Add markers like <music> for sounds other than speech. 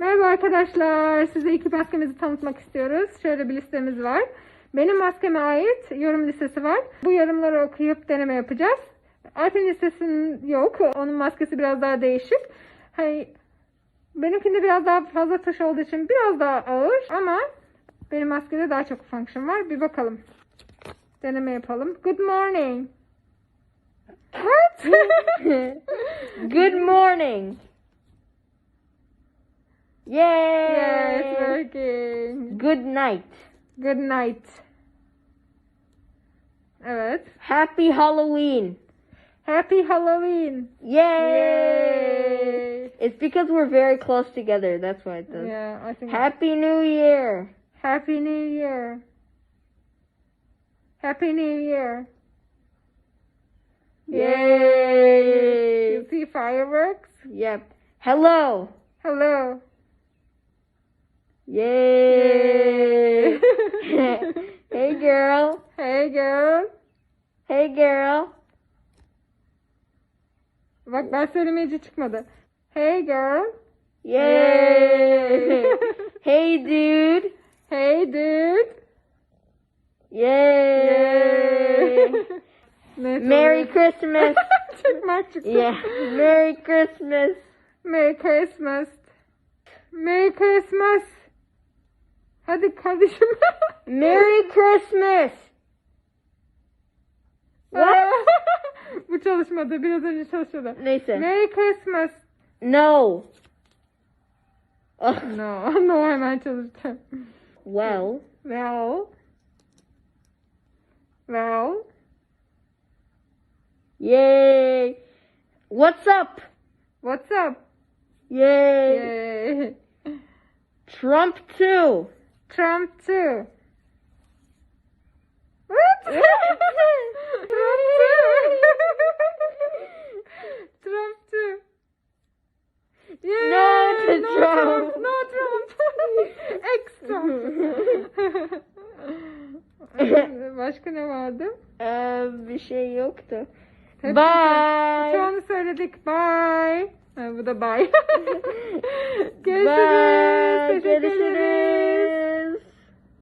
Merhaba arkadaşlar. Size iki maskemizi tanıtmak istiyoruz. Şöyle bir listemiz var. Benim maskeme ait yorum listesi var. Bu yorumları okuyup deneme yapacağız. Artin listesinin yok. Onun maskesi biraz daha değişik. Hani benimkinde biraz daha fazla taş olduğu için biraz daha ağır ama benim maskede daha çok function var. Bir bakalım. Deneme yapalım. Good morning. What? <laughs> Good morning. Yay! yeah, it's working. Good night. Good night. Evet. Happy Halloween. Happy Halloween. Yay! Yay. It's because we're very close together. That's why it does. Yeah, I think. Happy New Year. Happy New Year. Happy New Year. Yay! You see fireworks? Yep. Hello. Hello. Yay! <laughs> hey girl. hey girl. Hey girl. Bak ben söylemeyince çıkmadı. Hey girl. Yay! hey dude. Hey dude. Yay! <laughs> Merry Christmas. <laughs> Çıkmak çıktı. yeah. Merry Christmas. Merry Christmas. Merry Christmas. Hadi kardeşim. Merry Christmas. What? Bu çalışmadı. Biraz önce çalışıyordu. Neyse. Merry Christmas. No. <laughs> No. No hemen çalıştı. Well. Well. Well. Yay. What's up? What's up? Yay. Yay. <laughs> Trump too. Trump too. What? Trump too. Trump too. Yay. No to no Trump. No Trump. Extra. Başka ne vardı? Ee, bir şey yoktu. Hepsi- Bye. Şu anı söyledik. Bye. Ha, bu da bye. <laughs> Görüşürüz. Bye. Görüşürüz.